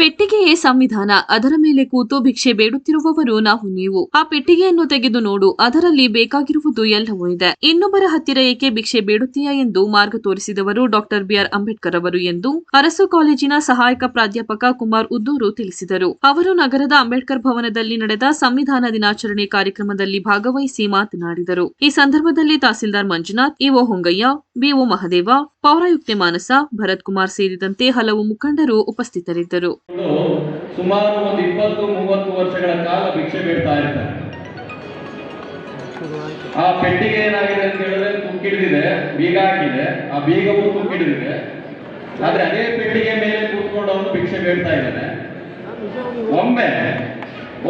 ಪೆಟ್ಟಿಗೆಯೇ ಸಂವಿಧಾನ, ಅದರ ಮೇಲೆ ಕೂತು ಭಿಕ್ಷೆ ಬೇಡುತ್ತಿರುವವರು ನಾವು ನೀವು. ಆ ಪೆಟ್ಟಿಗೆಯನ್ನು ತೆಗೆದು ನೋಡು, ಅದರಲ್ಲಿ ಬೇಕಾಗಿರುವುದು ಎಲ್ಲವೂ ಇದೆ. ಇನ್ನೊಬ್ಬರ ಹತ್ತಿರ ಏಕೆ ಭಿಕ್ಷೆ ಬೇಡುತ್ತೀಯ ಎಂದು ಮಾರ್ಗ ತೋರಿಸಿದವರು ಡಾಕ್ಟರ್ ಬಿಆರ್ ಅಂಬೇಡ್ಕರ್ ಅವರು ಎಂದು ಅರಸು ಕಾಲೇಜಿನ ಸಹಾಯಕ ಪ್ರಾಧ್ಯಾಪಕ ಕುಮಾರ್ ಉದ್ದೂರು ತಿಳಿಸಿದರು. ಅವರು ನಗರದ ಅಂಬೇಡ್ಕರ್ ಭವನದಲ್ಲಿ ನಡೆದ ಸಂವಿಧಾನ ದಿನಾಚರಣೆ ಕಾರ್ಯಕ್ರಮದಲ್ಲಿ ಭಾಗವಹಿಸಿ ಮಾತನಾಡಿದರು. ಈ ಸಂದರ್ಭದಲ್ಲಿ ತಹಸೀಲ್ದಾರ್ ಮಂಜುನಾಥ್ ಇಒ ಹೊಂಗಯ್ಯ ಬಿಒ ಮಹದೇವ ಪೌರಾಯುಕ್ತೆ ಮಾನಸ, ಭರತ್ ಕುಮಾರ್ ಸೇರಿದಂತೆ ಹಲವು ಮುಖಂಡರು ಉಪಸ್ಥಿತರಿದ್ದರು. ಸುಮಾರು ಒಂದು ಇಪ್ಪತ್ತು, ಮೂವತ್ತು ವರ್ಷಗಳ ಕಾಲ ಭಿಕ್ಷೆ ಬೇಡ್ತಾ ಇರ್ತಾರೆ ಆ ಪೆಟ್ಟಿಗೆ ಏನಾಗಿದೆ ಅಂತ ಹೇಳಿದ್ರೆ ಕುಕ್ಕಿಡಿದಿದೆ, ಬೀಗ ಹಾಕಿದೆ ಆ ಬೀಗವು ಕುಕ್ಕಿಡಿದಿದೆ. ಆದ್ರೆ ಅದೇ ಪೆಟ್ಟಿಗೆ ಮೇಲೆ ಕೂತ್ಕೊಂಡು ಅವನು ಭಿಕ್ಷೆ ಬೇಡ್ತಾ ಇದ್ದಾನೆ. ಒಮ್ಮೆ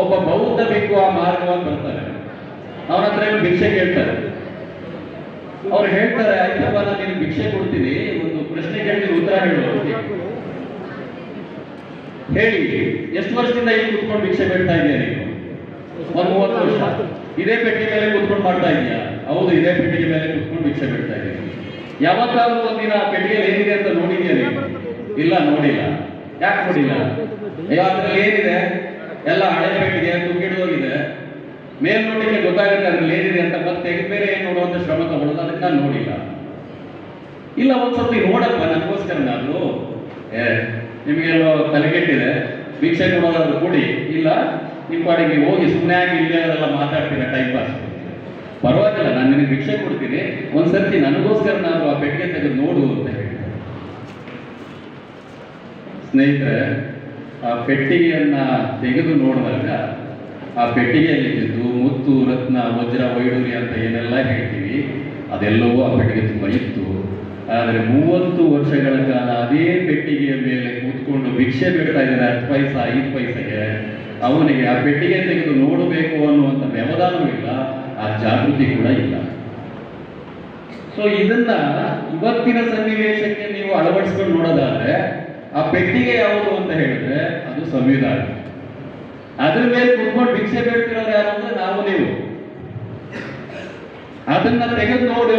ಒಬ್ಬ ಬೌದ್ಧ ಭಿಕ್ಕು ಆ ಮಾರ್ಗವಾಗಿ ಬರ್ತಾರೆ ಅವನ ಹತ್ರ ಭಿಕ್ಷೆ ಕೇಳ್ತಾರೆ. ಅವ್ರು ಹೇಳ್ತಾರೆ ಆಯ್ತಪ್ಪ ನಾನು ನಿನಗೆ ಭಿಕ್ಷೆ ಕೊಡ್ತೀನಿ. ಒಂದು ಪ್ರಶ್ನೆ ಕೇಳಿ ಉತ್ತರ ಹೇಳು ಹೇಳಿ, ಎಷ್ಟು ವರ್ಷದಿಂದ ಇಲ್ಲಿ ಕುತ್ಕೊಂಡು ಭಿಕ್ಷೆ ಬೇಡ್ತಾ ಇದೆಯಾ ನೀನು? ಒಂದ್ ಮೂವತ್ತು ವರ್ಷ. ಇದೇ ಪೆಟ್ಟಿಗೆ ಮೇಲೆ ಕುತ್ಕೊಂಡು ಮಾಡ್ತಾ ಇದೀಯಾ ಹೌದು, ಇದೇ ಪೆಟ್ಟಿಗೆ ಮೇಲೆ ಕುತ್ಕೊಂಡು ಭಿಕ್ಷೆ ಬೇಡ್ತಾ ಇದ್ದೀನಿ ಯಾವತ್ತಾದ್ರೂ ಒಂದಿನ ಆ ಪೆಟ್ಟಿಗೆ ಏನಿದೆ ಅಂತ ನೋಡಿದ್ಯಾ ನೀವು ಇಲ್ಲ, ನೋಡಿಲ್ಲ. ಯಾಕೆ ನೋಡಿಲ್ಲ? ಅಯ್ಯೋ, ಅದ್ರಲ್ಲಿ ಏನಿದೆ? ಎಲ್ಲ ಹಳೆ ಪೆಟ್ಟಿಗೆ ತುಕ್ಕಿಡ್ದೋಗಿದೆ ಮೇಲ್ನೋಟಕ್ಕೆ ಗೊತ್ತಾಗುತ್ತೆ ಅದ್ರಲ್ಲಿ ಏನಿದೆ ಅಂತ ಮತ್ತೆ ಬೇರೆ ಏನು ನೋಡುವಂತ ಶ್ರಮ ತಗೊಳ್ಳೋದು ಅದಕ್ಕೆ ನಾನು ನೋಡಿಲ್ಲ. ಇಲ್ಲ ಒಂದ್ಸತಿ ನೋಡಪ್ಪ, ನನಗೋಸ್ಕರ ನಾನು. ಏ, ನಿಮಗೆಲ್ಲೋ ತಲೆಗೆಟ್ಟಿದೆ ಭಿಕ್ಷೆ ಕೊಡೋದಾದ್ರು ಕೊಡಿ. ಇಲ್ಲ ನಿಮ್ಮ ಪಾಡಿಗೆ ಹೋಗಿ ಸುಮ್ಮನೆ ಆಗಿ ಇಲ್ಲೇ ಅದೆಲ್ಲ ಮಾತಾಡ್ತೀನಿ ಟೈಮ್ ಪಾಸ್ ಪರವಾಗಿಲ್ಲ, ನಾನು ನಿನಗೆ ಭಿಕ್ಷೆ ಕೊಡ್ತೀನಿ. ಒಂದ್ಸರ್ತಿ ನನಗೋಸ್ಕರ ನಾನು ಆ ಪೆಟ್ಟಿಗೆ ತೆಗೆದು ನೋಡು ಅಂತ ಹೇಳಿ. ಸ್ನೇಹಿತರೆ, ಆ ಪೆಟ್ಟಿಗೆಯನ್ನ ತೆಗೆದು ನೋಡಿದಾಗ, ಆ ಪೆಟ್ಟಿಗೆಯಲ್ಲಿದ್ದು ಮುತ್ತು, ರತ್ನ, ವಜ್ರ ವೈಡೂರಿ ಅಂತ ಏನೆಲ್ಲ ಹೇಳ್ತೀವಿ, ಅದೆಲ್ಲವೂ ಆ ಪೆಟ್ಟಿಗೆ ತುಂಬ ಇತ್ತು. ಆದರೆ ಮೂವತ್ತು ವರ್ಷಗಳ ಕಾಲ ಅದೇ ಪೆಟ್ಟಿಗೆಯ ಮೇಲೆ ಕೂತ್ಕೊಂಡು ಭಿಕ್ಷೆ ಬೇಡ್ತಾ ಇದ್ದಾರೆ ಹತ್ತು ಪೈಸ, ಐದು ಪೈಸೆಗೆ. ಅವನಿಗೆ ಆ ಪೆಟ್ಟಿಗೆ ತೆಗೆದು ನೋಡಬೇಕು ಅನ್ನುವಂಥ ವ್ಯವಧಾನವೂ ಇಲ್ಲ, ಆ ಜಾಗೃತಿ ಕೂಡ ಇಲ್ಲ. ಸೊ ಇದನ್ನ ಇವತ್ತಿನ ಸನ್ನಿವೇಶಕ್ಕೆ ನೀವು ಅಳವಡಿಸ್ಕೊಂಡು ನೋಡೋದಾದ್ರೆ, ಆ ಪೆಟ್ಟಿಗೆ ಯಾವುದು ಅಂತ ಹೇಳಿದ್ರೆ, ಅದು ಸಂವಿಧಾನ. ಅದ್ರ ಮೇಲೆ ಕುತ್ಕೊಂಡು ಭಿಕ್ಷೆ ಬೇಡ್ತಿರೋರು ಯಾರು ಅಂದ್ರೆ ನಾವು ನೀವು. ಅದನ್ನ ತೆಗೆದು ನೋಡು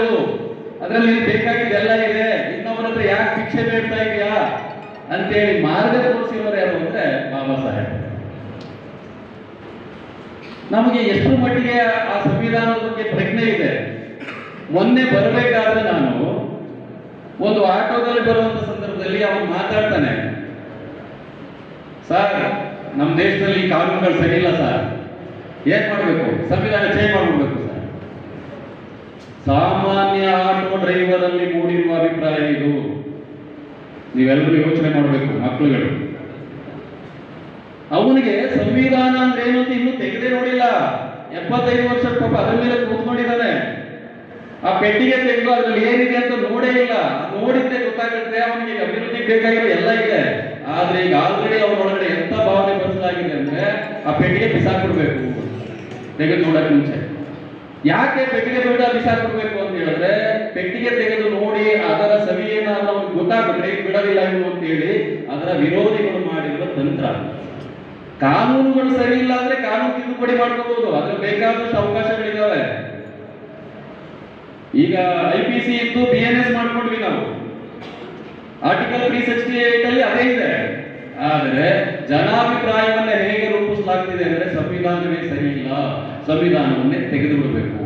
ಅದರಲ್ಲಿ ಬೇಕಾಗಿದ್ದೆಲ್ಲ ಇದೆ. ಇನ್ನೊಬ್ಬರ ಹತ್ರ ಯಾಕೆ ಭಿಕ್ಷೆ ಬೇಡ್ತಾ ಇದೆಯಾ ಅಂತೇಳಿ ಮಾರ್ಗ ತೋರಿಸಿರೋರು ಯಾರು ಅಂದ್ರೆ ಬಾಬಾ ಸಾಹೇಬ್. ನಮಗೆ ಎಷ್ಟು ಮಟ್ಟಿಗೆ ಆ ಸಂವಿಧಾನದ ಬಗ್ಗೆ ಪ್ರಜ್ಞೆ ಇದೆ. ಮೊನ್ನೆ ಬರಬೇಕಾದ್ರೆ ನಾನು ಒಂದು ಆಟೋದಲ್ಲಿ ಬರುವಂತ ಸಂದರ್ಭದಲ್ಲಿ ಅವನು ಮಾತಾಡ್ತಾನೆ. ಸರ್ ನಮ್ಮ ದೇಶದಲ್ಲಿ ಕಾನೂನುಗಳು ಸರಿ ಇಲ್ಲ ಸರ್. ಏನ್ ಮಾಡಬೇಕು? ಸಂವಿಧಾನ ಚೇಂಜ್ ಮಾಡ್ಬಿಡ್ಬೇಕು ಸರ್. ಸಾಮಾನ್ಯ ಆಟೋ ಡ್ರೈವರ್ ಅಲ್ಲಿ ಮೂಡಿರುವ ಅಭಿಪ್ರಾಯ ಇದು. ನೀವೆಲ್ಲರೂ ಯೋಚನೆ ಮಾಡಬೇಕು ಮಕ್ಕಳುಗಳು ಅವನಿಗೆ ಸಂವಿಧಾನ ಅಂದ್ರೆ ಏನು ಅಂತ ಇನ್ನೂ ತೆಗೆದೇ ನೋಡಿಲ್ಲ. ಎಪ್ಪತ್ತೈದು ವರ್ಷ ಪಾಪ ಅದರ ಮೇಲೆ ಕೂತ್ಕೊಂಡಿದ್ದಾನೆ. ಆ ಪೆಟ್ಟಿಗೆ ತೆಗೆದು ಅದ್ರಲ್ಲಿ ಏನಿದೆ ಅಂತ ನೋಡೇ ಇಲ್ಲ. ನೋಡಿದ್ದೆ ಗೊತ್ತಾಗುತ್ತೆ, ಅವನಿಗೆ ಅಭಿವೃದ್ಧಿ ಬೇಕಾಗಿರೋ ಎಲ್ಲ ಇದೆ. ಆದ್ರೆ ಈಗ ಆಲ್ರೆಡಿ ಅವ್ರ ಒಳಗಡೆ ಎಂತ ಭಾವನೆ ಬದಲಾಗಿದೆ ಅಂದ್ರೆ ಆ ಪೆಟ್ಟಿಗೆ ಬಿಸಾಕ್ಬಿಡ್ಬೇಕು. ತೆಗೆದು ನೋಡಕ್ ಮುಂಚೆ. ಯಾಕೆ ಪೆಟ್ಟಿಗೆ ಬೇಡ ಬಿಸಾಕ್ಬಿಡ್ಬೇಕು ಅಂತ ಹೇಳಿದ್ರೆ ಪೆಟ್ಟಿಗೆ ತೆಗೆದು ನೋಡಿ ಅದರ ಸವಿಯೇನ ಅವ್ನಿಗೆ ಗೊತ್ತಾಗ್ಬಿಟ್ರೆ ಈಗ ಬಿಡೋದಿಲ್ಲ ಇವು ಅಂತ ಹೇಳಿ ಅದರ ವಿರೋಧಿಗಳು ಮಾಡಿರುವ ತಂತ್ರ. ಕಾನೂನುಗಳು ಸರಿ ಇಲ್ಲ ಅಂದ್ರೆ ಕಾನೂನು ತಿದ್ದುಪಡಿ ಮಾಡ್ಕೋಬಹುದು ಅದ್ರ ಬೇಕಾದಷ್ಟು ಅವಕಾಶಗಳಿದಾವೆ. ಈಗ ಐ ಪಿ ಸಿ ಇತ್ತು ಬಿ ಎನ್ ಎಸ್ ಮಾಡ್ಕೊಂಡ್ವಿ ನಾವು. ಆರ್ಟಿಕಲ್ ತ್ರೀ ಸಿಕ್ಸ್ಟಿ ಏಟ್ ಅಲ್ಲಿ ಅದೇ ಇದೆ. ಆದರೆ ಜನಾಭಿಪ್ರಾಯವನ್ನ ಹೇಗೆ ರೂಪಿಸಲಾಗ್ತಿದೆ ಅಂದ್ರೆ ಸಂವಿಧಾನವೇ ಸರಿ ಇಲ್ಲ ಸಂವಿಧಾನವನ್ನೇ ತೆಗೆದುಬಿಡಬೇಕು.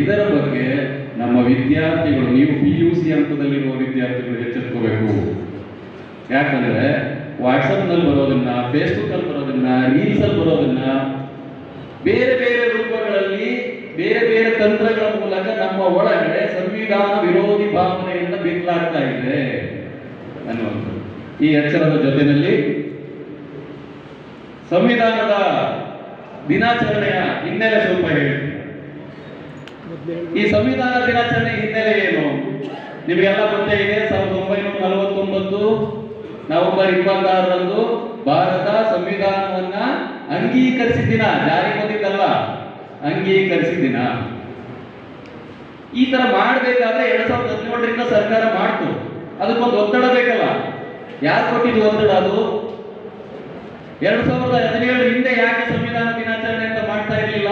ಇದರ ಬಗ್ಗೆ ನಮ್ಮ ವಿದ್ಯಾರ್ಥಿಗಳು, ನೀವು ಪಿ ಯು ಸಿ ಹಂತದಲ್ಲಿರುವ ವಿದ್ಯಾರ್ಥಿಗಳು ಎಚ್ಚೆತ್ಕೋಬೇಕು ಯಾಕಂದ್ರೆ ವಾಟ್ಸಪ್ನಲ್ಲಿ ಬರೋದನ್ನ ಫೇಸ್ಬುಕ್ ಅಲ್ಲಿ ಬರೋದನ್ನ ರೀಲ್ಸ್ ಅಲ್ಲಿ ಬರೋದನ್ನ ಬೇರೆ ಬೇರೆ ರೂಪಗಳಲ್ಲಿ, ಬೇರೆ ಬೇರೆ ತಂತ್ರಗಳ ಮೂಲಕ ನಮ್ಮ ಒಳಗಡೆ ಸಂವಿಧಾನ ವಿರೋಧಿ ಭಾವನೆಯಿಂದ ಈ ಎಚ್ಚರದ ಜೊತೆಯಲ್ಲಿ ಸಂವಿಧಾನದ ದಿನಾಚರಣೆಯ ಹಿನ್ನೆಲೆ ಸ್ವಲ್ಪ ಹೇಳಿ. ಈ ಸಂವಿಧಾನ ದಿನಾಚರಣೆ ಹಿನ್ನೆಲೆ ಏನು? ನಿಮಗೆಲ್ಲ ಗೊತ್ತೇ ಇದೆ, ಸಾವಿರದ ಒಂಬೈನೂರ ನಲವತ್ತೊಂಬತ್ತು ನವೆಂಬರ್ ಇಪ್ಪತ್ತಾರರಂದು ಭಾರತ ಸಂವಿಧಾನವನ್ನ ಅಂಗೀಕರಿಸಿದ ದಿನ. ಜಾರಿ ಬಂದಿದ್ದಲ್ಲ ಅಂಗೀಕರಿಸಿದ ದಿನ. ಈ ತರ ಮಾಡಬೇಕಾದ್ರೆ ಎರಡ್ ಸಾವಿರದ ಹದಿನೇಳರಿಂದ ಸರ್ಕಾರ ಮಾಡ್ತು. ಅದಕ್ಕೊಂದು ಒತ್ತಡ ಬೇಕಲ್ಲ. ಯಾರು ಕೊಟ್ಟಿದ್ದು ಒತ್ತಡ ಅದು? ಎರಡ್ ಸಾವಿರದ ಹದಿನೇಳರ ಹಿಂದೆ ಯಾಕೆ ಸಂವಿಧಾನ ದಿನಾಚರಣೆ ಅಂತ ಮಾಡ್ತಾ ಇರಲಿಲ್ಲ?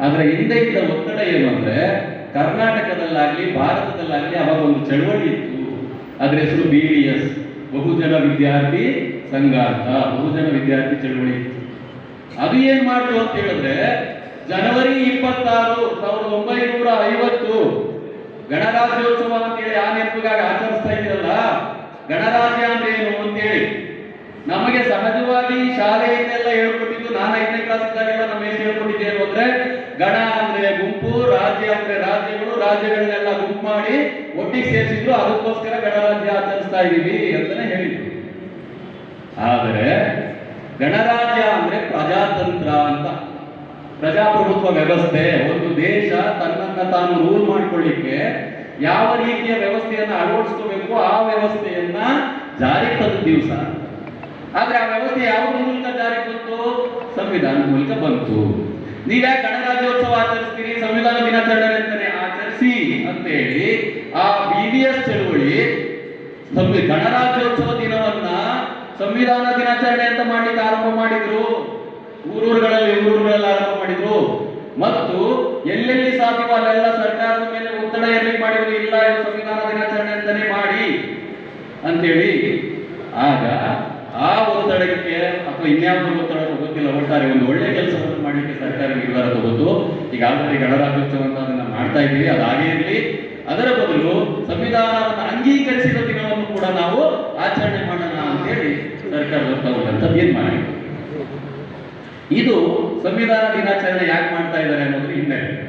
ಆದ್ರೆ ಹಿಂದೆ ಇದ್ದ ಒತ್ತಡ ಏನು ಅಂದ್ರೆ, ಕರ್ನಾಟಕದಲ್ಲಾಗ್ಲಿ, ಭಾರತದಲ್ಲಾಗ್ಲಿ ಅವಾಗ ಒಂದು ಚಳವಳಿ ಇತ್ತು. ಅದ್ರ ಹೆಸರು ಬಿ ಡಿ ಎಸ್ ಬಹುಜನ ವಿದ್ಯಾರ್ಥಿ ಸಂಘ ಅಂತ ಬಹುಜನ ವಿದ್ಯಾರ್ಥಿ ಚಳವಳಿ ಅದು ಏನ್ ಮಾಡ್ತು ಅಂತ ಹೇಳಿದ್ರೆ, ಜನವರಿ ಇಪ್ಪತ್ತಾರು ಸಾವಿರದ ಒಂಬೈನೂರ ಐವತ್ತು ಗಣರಾಜ್ಯೋತ್ಸವ ಅಂತೇಳಿ ಆ ನೆನಪಿಗಾಗಿ ಆಚರಿಸ್ತಾ ಗಣರಾಜ್ಯ ಅಂದ್ರೆ ಏನು ಅಂತೇಳಿ ನಮಗೆ ಸಹಜವಾಗಿ ಶಾಲೆಯನ್ನೆಲ್ಲ ಹೇಳ್ಕೊಟ್ಟಿದ್ದು, ನಾನು ಐದನೇ ಕ್ಲಾಸ್ ಇದ್ದಾಗೆಲ್ಲ ನಮ್ಮ ಏನು ಹೇಳ್ಕೊಟ್ಟಿದ್ದೇನು ಅಂದ್ರೆ ಗಣ ಅಂದ್ರೆ ಗುಂಪು, ರಾಜ್ಯ ಅಂದ್ರೆ ರಾಜ್ಯಗಳು, ರಾಜ್ಯಗಳನ್ನೆಲ್ಲ ಗುಂಪು ಮಾಡಿ ಒಟ್ಟಿಗೆ ಸೇರಿಸಿದ್ರು ಅದಕ್ಕೋಸ್ಕರ ಗಣರಾಜ್ಯ ಆಚರಿಸ್ತಾ ಇದ್ದೀವಿ ಅಂತಾನೆ ಹೇಳಿದ್ರು. ಆದರೆ ಗಣರಾಜ್ಯ ಅಂದ್ರೆ ಪ್ರಜಾತಂತ್ರ ಅಂತ. ಪ್ರಜಾಪ್ರಭುತ್ವ ವ್ಯವಸ್ಥೆ, ಒಂದು ದೇಶ ತನ್ನನ್ನ ತಾನು ರೂಲ್ ಮಾಡ್ಕೊಳ್ಳಿಕ್ಕೆ ಯಾವ ರೀತಿಯ ವ್ಯವಸ್ಥೆಯನ್ನು ಅಳವಡಿಸ್ಕೋಬೇಕು, ಆ ವ್ಯವಸ್ಥೆಯನ್ನ ಜಾರಿಗೆ ತಂದ ದಿವಸ. ಆದ್ರೆ ಆ ವ್ಯವಸ್ಥೆ ಯಾವ ಮೂಲಕ ಜಾರಿಗೆ ಬಂತು? ಸಂವಿಧಾನ ಮೂಲಕ ಬಂತು. ನೀವ್ಯಾಕೆ ಗಣರಾಜ್ಯೋತ್ಸವ ಆಚರಿಸ್ತೀರಿ? ಸಂವಿಧಾನ ದಿನಾಚರಣೆ ಅಂತಾನೆ ಆಚರಿಸಿ ಅಂತ ಹೇಳಿ ಆ ಬಿವಿಎಸ್ ಡಿ ಎಸ್ ಚಳುವಳಿ ಸಂವಿ, ಗಣರಾಜ್ಯೋತ್ಸವ ದಿನವನ್ನ ಸಂವಿಧಾನ ದಿನಾಚರಣೆ ಅಂತ ಮಾಡ್ಲಿಕ್ಕೆ ಆರಂಭ ಮಾಡಿದ್ರು. ಊರೂರುಗಳಲ್ಲಿ ಊರೂರುಗಳಲ್ಲಿ ಆರಂಭ ಮಾಡಿದ್ರು. ಮತ್ತು ಎಲ್ಲೆಲ್ಲಿ ಸಾಧ್ಯವೋ ಅಲ್ಲೆಲ್ಲ ಸರ್ಕಾರದ ಮೇಲೆ ಒತ್ತಡ ಎಲ್ಲಿ ಮಾಡಿದ್ರು, ಇಲ್ಲ ಇದು ಸಂವಿಧಾನ ದಿನಾಚರಣೆ ಅಂತಾನೆ ಮಾಡಿ ಅಂತೇಳಿ. ಆಗ ಆ ಒತ್ತಡಕ್ಕೆ ಅಥವಾ ಇನ್ಯಾವುದೋ ಒತ್ತಡ ಗೊತ್ತಿಲ್ಲ ಒಟ್ಟಾರೆ ಒಂದು ಒಳ್ಳೆ ಕೆಲಸವನ್ನು ಮಾಡಲಿಕ್ಕೆ ಸರ್ಕಾರ ನಿರ್ಧಾರ ತಗೋತು. ಈಗ ಆಲ್ರೆಡಿ ಗಣರಾಜ್ಯೋತ್ಸವ ಅಂತ ಅದನ್ನ ಮಾಡ್ತಾ ಇದ್ದೀವಿ ಅದಾಗೇ ಇರಲಿ. ಅದರ ಬದಲು ಸಂವಿಧಾನವನ್ನು ಅಂಗೀಕರಿಸಿದ ದಿನವನ್ನು ಕೂಡ ನಾವು ಆಚರಣೆ ಮಾಡೋಣ ಅಂತೇಳಿ ಸರ್ಕಾರ ತಗೊಂಡಂತ ತೀರ್ಮಾನ ಇದು. ಇದು ಸಂವಿಧಾನ ದಿನಾಚರಣೆ ಯಾಕೆ ಮಾಡ್ತಾ ಇದ್ದಾರೆ ಅನ್ನೋದ್ರ ಹಿನ್ನೆಲೆ.